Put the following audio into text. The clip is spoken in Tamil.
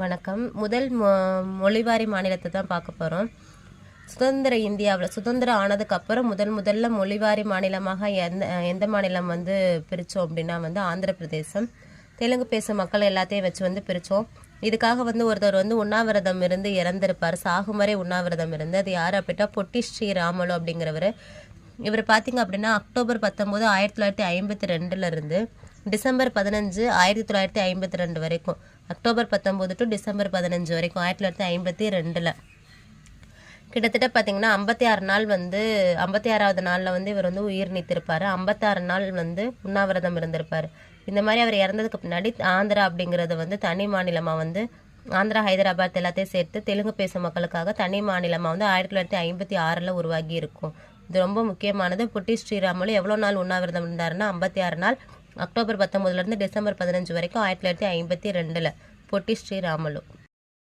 வணக்கம். முதல் மொ மொழிவாரி மாநிலத்தை தான் பார்க்க போகிறோம் சுதந்திர இந்தியாவில் சுதந்திரம் ஆனதுக்கு அப்புறம் முதல் முதல்ல மொழிவாரி மாநிலமாக எந்த எந்த மாநிலம் வந்து பிரித்தோம் அப்படின்னா வந்து ஆந்திர பிரதேசம். தெலுங்கு பேசும் மக்கள் எல்லாத்தையும் வச்சு வந்து பிரித்தோம் இதுக்காக வந்து ஒருத்தர் வந்து உண்ணாவிரதம் இருந்து இறந்திருப்பார். சாகும் வரை உண்ணாவிரதம் இருந்து. அது யார் அப்படின்னா பொட்டி ஸ்ரீராமலு அப்படிங்கிறவர். இவர் பார்த்தீங்க அப்படின்னா அக்டோபர் பத்தொம்போது ஆயிரத்தி தொள்ளாயிரத்தி ஐம்பத்தி ரெண்டுலேருந்து டிசம்பர் பதினஞ்சு ஆயிரத்தி தொள்ளாயிரத்தி ஐம்பத்தி ரெண்டு வரைக்கும். அக்டோபர் பத்தொம்போது டு டிசம்பர் பதினஞ்சு வரைக்கும் ஆயிரத்தி தொள்ளாயிரத்தி ஐம்பத்தி ரெண்டில். கிட்டத்தட்ட பார்த்தீங்கன்னா ஐம்பத்தி ஆறு நாள் வந்து ஐம்பத்தி ஆறாவது நாளில் வந்து இவர் வந்து உயிர் நீத்திருப்பார். ஐம்பத்தாறு நாள் வந்து உண்ணாவிரதம் இருந்திருப்பார். இந்த மாதிரி அவர் இறந்ததுக்கு பின்னாடி ஆந்திரா அப்படிங்கிறது வந்து தனி மாநிலமாக வந்து ஆந்திரா ஹைதராபாத் எல்லாத்தையும் சேர்த்து தெலுங்கு பேசும் மக்களுக்காக தனி மாநிலமாக வந்து ஆயிரத்தி தொள்ளாயிரத்தி ஐம்பத்தி ஆறில் உருவாகி இருக்கும். இது ரொம்ப முக்கியமானது. புட்டி ஸ்ரீராமுலு எவ்வளோ நாள் உண்ணாவிரதம் இருந்தாருன்னா ஐம்பத்தி ஆறு நாள் அக்டோபர் பத்தொம்பதுலேருந்து டிசம்பர் பதினஞ்சு வரைக்கும் ஆயிரத்தி தொள்ளாயிரத்தி ஐம்பத்தி ரெண்டில். பொட்டி ஸ்ரீராமலு.